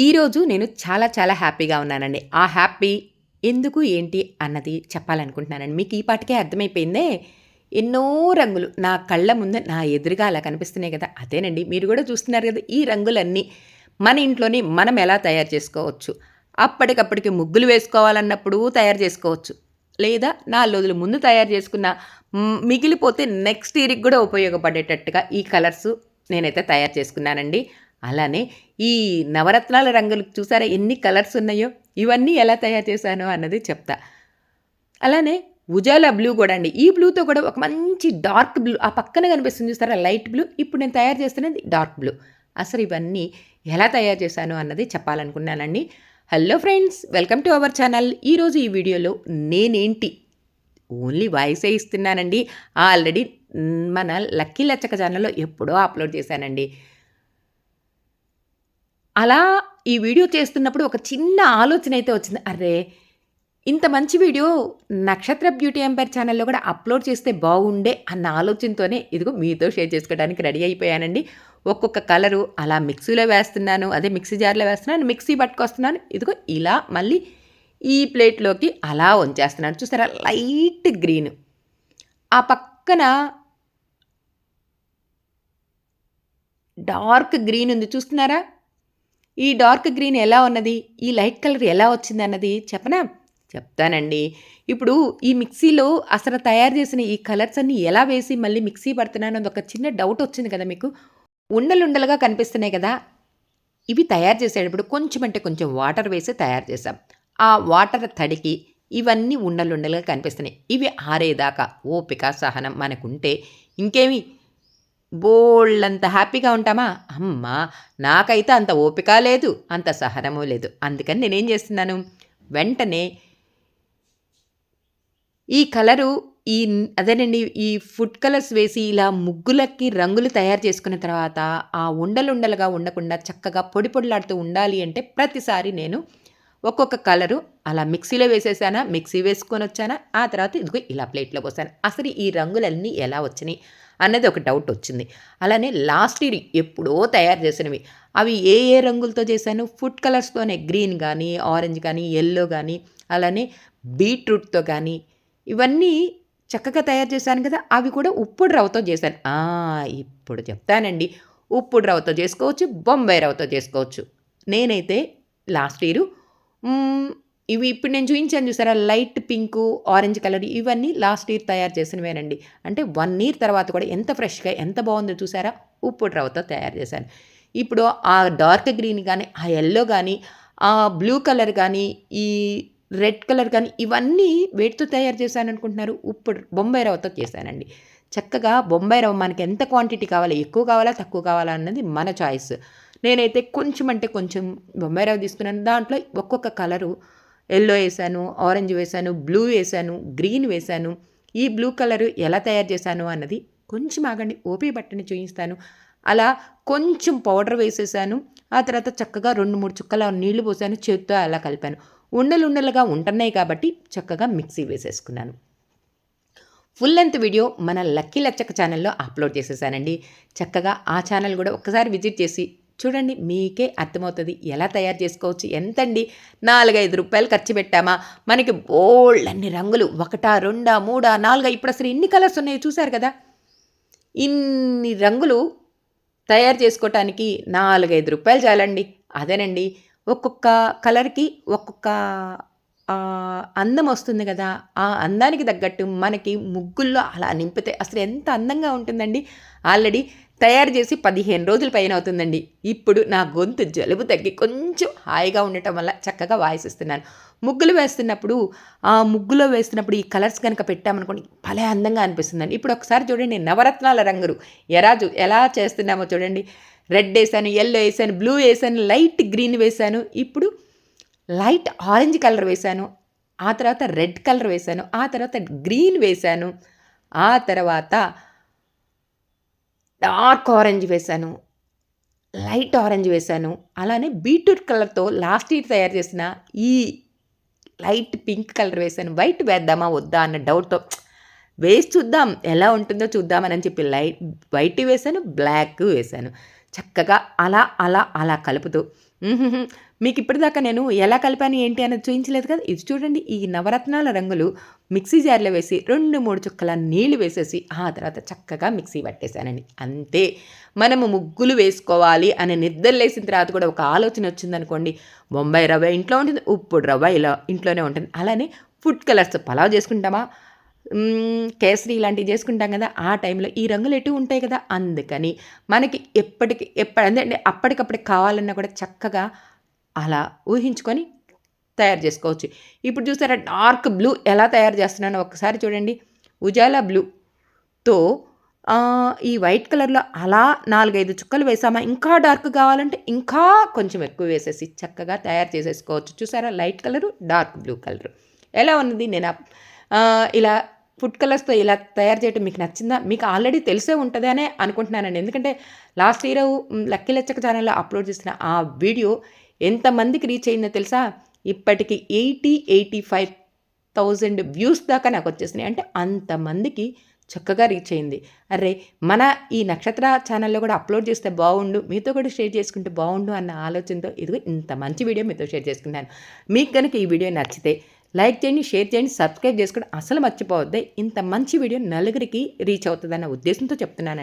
ఈరోజు నేను చాలా చాలా హ్యాపీగా ఉన్నానండి. ఆ హ్యాపీ ఎందుకు, ఏంటి అన్నది చెప్పాలనుకుంటున్నానండి. మీకు ఈ పాటికే అర్థమైపోయిందే. ఎన్నో రంగులు నా కళ్ళ ముందు నా ఎదురుగా అలా కనిపిస్తున్నాయి కదా! అదేనండి. మీరు కూడా చూస్తున్నారు కదా ఈ రంగులన్నీ మన ఇంట్లోనే మనం ఎలా తయారు చేసుకోవచ్చు. అప్పటికప్పటికి ముగ్గులు వేసుకోవాలన్నప్పుడు తయారు చేసుకోవచ్చు. లేదా నాలుగు రోజుల ముందు తయారు చేసుకున్న మిగిలిపోతే నెక్స్ట్ ఇయర్‌కి కూడా ఉపయోగపడేటట్టుగా ఈ కలర్స్ నేనైతే తయారు చేసుకున్నానండి. అలానే ఈ నవరత్నాల రంగులు చూసారా ఎన్ని కలర్స్ ఉన్నాయో? ఇవన్నీ ఎలా తయారు చేశానో అన్నది చెప్తా. అలానే ఉజాలా బ్లూ కూడా అండి. ఈ బ్లూతో కూడా ఒక మంచి డార్క్ బ్లూ ఆ పక్కన కనిపిస్తుంది చూసారా లైట్ బ్లూ. ఇప్పుడు నేను తయారు చేస్తున్నది డార్క్ బ్లూ. అసలు ఇవన్నీ ఎలా తయారు చేశాను అన్నది చెప్పాలనుకున్నానండి. Hello friends! Welcome to our channel. ఈరోజు ఈ వీడియోలో నేనేంటి ఓన్లీ వాయిసే ఇస్తున్నానండి. ఆల్రెడీ మన లక్కీ లచ్చక ఛానల్‌లో ఎప్పుడో అప్‌లోడ్ చేశానండి. అలా ఈ వీడియో చేస్తున్నప్పుడు ఒక చిన్న ఆలోచన అయితే వచ్చింది. అరే ఇంత మంచి వీడియో నక్షత్ర బ్యూటీ ఎంపైర్ ఛానల్‌లో కూడా అప్‌లోడ్ చేస్తే బాగుండే అన్న ఆలోచనతోనే ఇదిగో మీతో షేర్ చేసుకోవడానికి రెడీ అయిపోయానండి. ఒక్కొక్క కలరు అలా మిక్సీలో వేస్తున్నాను. అదే మిక్సీ జార్‌లో వేస్తున్నాను. మిక్సీ పట్టుకొస్తున్నాను. ఇదిగో ఇలా మళ్ళీ ఈ ప్లేట్‌లోకి అలా వంచేస్తున్నాను. చూసారా లైట్ గ్రీన్. ఆ పక్కన డార్క్ గ్రీన్ ఉంది చూస్తున్నారా? ఈ డార్క్ గ్రీన్ ఎలా ఉన్నది? ఈ లైట్ కలర్ ఎలా వచ్చిందన్నది చెప్పనా? చెప్తానండి. ఇప్పుడు ఈ మిక్సీలో అసలు తయారు చేసిన ఈ కలర్స్ అన్నీ ఎలా వేసి మళ్ళీ మిక్సీ పడుతున్నాను అన్నది ఒక చిన్న డౌట్ వచ్చింది కదా మీకు? ఉండలుండలుగా కనిపిస్తున్నాయి కదా! ఇవి తయారు చేసేటప్పుడు కొంచెం అంటే కొంచెం వాటర్ వేసి తయారు చేసాం ఆ వాటర్ తడికి ఇవన్నీ ఉండలుండలుగా కనిపిస్తున్నాయి. ఇవి ఆరేదాకా ఓపిక, సహనం మనకుంటే ఇంకేమి బోలెడంత హ్యాపీగా ఉంటామా? అమ్మా! నాకైతే అంత ఓపిక లేదు. అంత సహనమూ లేదు. అందుకని నేనేం చేస్తున్నాను? వెంటనే ఈ కలరు ఈ అదేనండి ఈ ఫుడ్ కలర్స్ వేసి ఇలా ముగ్గులకి రంగులు తయారు చేసుకున్న తర్వాత ఆ ఉండలుండలుగా ఉండకుండా చక్కగా పొడి పొడిలాడుతూ ఉండాలి అంటే ప్రతిసారి నేను ఒక్కొక్క కలరు అలా మిక్సీలో వేసేసానా, మిక్సీ వేసుకొని వచ్చానా ఆ తర్వాత ఇదిగో ఇలా ప్లేట్‌లో పోసాను. అసలు ఈ రంగులన్నీ ఎలా వచ్చినాయి అన్నది ఒక డౌట్ వచ్చింది. అలానే లాస్ట్ ఇయర్ ఎప్పుడో తయారు చేసినవి. అవి ఏ ఏ రంగులతో చేశాను? ఫుడ్ కలర్స్‌తోనే గ్రీన్ కానీ ఆరెంజ్ కానీ ఎల్లో కానీ అలానే బీట్రూట్‌తో కానీ ఇవన్నీ చక్కగా తయారు చేశాను కదా! అవి కూడా ఉప్పుడు రవ్వతో చేశాను. ఇప్పుడు చెప్తానండి. ఉప్పుడు రవ్వతో చేసుకోవచ్చు. బొంబాయి రవ్వతో చేసుకోవచ్చు. నేనైతే లాస్ట్ ఇయరు ఇవి ఇప్పుడు నేను చూపించాను చూసారా? లైట్ పింక్ ఆరెంజ్ కలర్ ఇవన్నీ లాస్ట్ ఇయర్ తయారు చేసినవేనండి. అంటే వన్ ఇయర్ తర్వాత కూడా ఎంత ఫ్రెష్‌గా ఎంత బాగుందో చూసారా? ఉప్పు రవ్వతో తయారు చేశాను. ఇప్పుడు ఆ డార్క్ గ్రీన్ కానీ ఆ ఎల్లో కానీ ఆ బ్లూ కలర్ కానీ ఈ రెడ్ కలర్ కానీ ఇవన్నీ వేటితో తయారు చేశాను అనుకుంటున్నారు ఉప్పు బొంబాయి రవ్వతో చేశానండి. చక్కగా బొంబాయి రవ్వ మనకి ఎంత క్వాంటిటీ కావాలి? ఎక్కువ కావాలా? తక్కువ కావాలా? అన్నది మన చాయిస్. నేనైతే కొంచెం అంటే కొంచెం బొంబాయి రవ్వ తీసుకున్నాను. దాంట్లో ఒక్కొక్క కలరు ఎల్లో వేసాను ఆరెంజ్ వేశాను, బ్లూ వేశాను, గ్రీన్ వేశాను. ఈ బ్లూ కలరు ఎలా తయారు చేశాను అన్నది కొంచెం ఆగండి ఓపీ బట్టని చూపిస్తాను అలా కొంచెం పౌడర్ వేసేసాను. ఆ తర్వాత చక్కగా 2, 3 చుక్కల నీళ్ళు పోసాను. చేతితో అలా కలిపాను. ఉండలుండలుగా ఉంటున్నాయి కాబట్టి చక్కగా మిక్సీ వేసేసుకున్నాను. ఫుల్ లెంత్ వీడియో మన లక్కీ లచ్చక ఛానల్‌లో అప్‌లోడ్ చేసేసానండి. చక్కగా ఆ ఛానల్ కూడా ఒక్కసారి విజిట్ చేసి చూడండి. మీకే అర్థమవుతుంది ఎలా తయారు చేసుకోవచ్చు? ఎంతండి? నాలుగైదు రూపాయలు ఖర్చు పెట్టామా? మనకి బోలెడన్ని రంగులు ఒకటా, రెండా, మూడా, నాలుగా ఇప్పుడు అసలు ఎన్ని కలర్స్ ఉన్నాయో చూసారు కదా! ఇన్ని రంగులు తయారు చేసుకోవటానికి నాలుగైదు రూపాయలు చాలండి. అదేనండి. ఒక్కొక్క కలర్‌కి ఒక్కొక్క అందం వస్తుంది కదా! ఆ అందానికి తగ్గట్టు మనకి ముగ్గుల్లో అలా నింపితే అసలు ఎంత అందంగా ఉంటుందండి. ఆల్రెడీ తయారు చేసి 15 రోజుల పైన అవుతుందండి. ఇప్పుడు నా గొంతు జలుబు తగ్గి కొంచెం హాయిగా ఉండటం వల్ల చక్కగా వాయిస్ ఇస్తున్నాను. ముగ్గులు వేస్తున్నప్పుడు ఆ ముగ్గులో వేస్తున్నప్పుడు ఈ కలర్స్ కనుక పెట్టామనుకోండి భలే అందంగా అనిపిస్తుందండి. ఇప్పుడు ఒకసారి చూడండి నవరత్నాల రంగులు ఎరాజు ఎలా చేస్తున్నామో చూడండి. రెడ్ వేసాను ఎల్లో వేసాను బ్లూ వేసాను లైట్ గ్రీన్ వేశాను. ఇప్పుడు లైట్ ఆరెంజ్ కలర్ వేశాను. ఆ తర్వాత రెడ్ కలర్ వేశాను. ఆ తర్వాత గ్రీన్ వేశాను. ఆ తర్వాత డార్క్ ఆరెంజ్ వేశాను. లైట్ ఆరెంజ్ వేశాను. అలానే బీట్రూట్ కలర్‌తో లాస్ట్ ఇయర్ తయారు చేసిన ఈ లైట్ పింక్ కలర్ వేశాను. వైట్ వేద్దామా? వద్దా? అన్న డౌట్‌తో వేసి చూద్దాం ఎలా ఉంటుందో చూద్దామని చెప్పి లైట్ వైట్ వేశాను. బ్లాక్ వేశాను. చక్కగా అలా, అలా, అలా కలుపుతూ మీకు ఇప్పటిదాకా నేను ఎలా కలిపాను ఏంటి అనేది చూపించలేదు కదా! ఇది చూడండి ఈ నవరత్నాల రంగులు మిక్సీ జార్‌లో వేసి 2, 3 చుక్కల నీళ్ళు వేసేసి ఆ తర్వాత చక్కగా మిక్సీ పట్టేసానండి. అంతే. మనము ముగ్గులు వేసుకోవాలి అని నిద్ర లేసిన తర్వాత కూడా ఒక ఆలోచన వచ్చిందనుకోండి, బొంబాయి రవ్వ ఇంట్లో ఉంటుంది. ఉప్పుడు రవ్వ ఇలా ఇంట్లోనే ఉంటుంది. అలానే ఫుడ్ కలర్స్ పలావ్ చేసుకుంటామా? కేసరి ఇలాంటివి చేసుకుంటాం కదా! ఆ టైంలో ఈ రంగులు ఎటు ఉంటాయి కదా! అందుకని మనకి ఎప్పటికి ఎప్పుడు అంటే అప్పటికప్పుడు కావాలన్నా కూడా చక్కగా అలా ఊహించుకొని తయారు చేసుకోవచ్చు. ఇప్పుడు చూసారా డార్క్ బ్లూ ఎలా తయారు చేస్తున్నానో ఒక్కసారి చూడండి. ఉజాలా బ్లూతో ఈ వైట్ కలర్‌లో అలా 4, 5 చుక్కలు వేసామా ఇంకా డార్క్ కావాలంటే ఇంకా కొంచెం ఎక్కువ వేసేసి చక్కగా తయారు చేసేసుకోవచ్చు. చూసారా light colour, dark blue colour. ఎలా ఉన్నది? నేను ఇలా ఫుడ్ కలర్స్‌తో ఇలా తయారు చేయటం మీకు నచ్చిందా? మీకు ఆల్రెడీ తెలిసే ఉంటుందనే అనుకుంటున్నానండి. ఎందుకంటే లాస్ట్ ఇయర్ లక్కీ లచ్చక ఛానల్లో అప్‌లోడ్ చేసిన ఆ వీడియో ఎంతమందికి రీచ్ అయిందో తెలుసా? ఇప్పటికి 80, 85,000 వ్యూస్ దాకా నాకు వచ్చేసినాయి అంటే అంతమందికి చక్కగా రీచ్ అయింది. అరే మన ఈ నక్షత్ర ఛానల్లో కూడా అప్‌లోడ్ చేస్తే బాగుండు మీతో కూడా షేర్ చేసుకుంటే బాగుండు అన్న ఆలోచనతో ఇదిగో ఇంత మంచి వీడియో మీతో షేర్ చేసుకున్నాను. మీకు కనుక ఈ వీడియో నచ్చితే లైక్ చేయండి, షేర్ చేయండి, సబ్స్క్రైబ్ చేసుకోవడం అసలు మర్చిపోవద్దే. ఇంత మంచి వీడియో నలుగురికి రీచ్ అవుతుందన్న ఉద్దేశంతో చెప్తున్నానండి.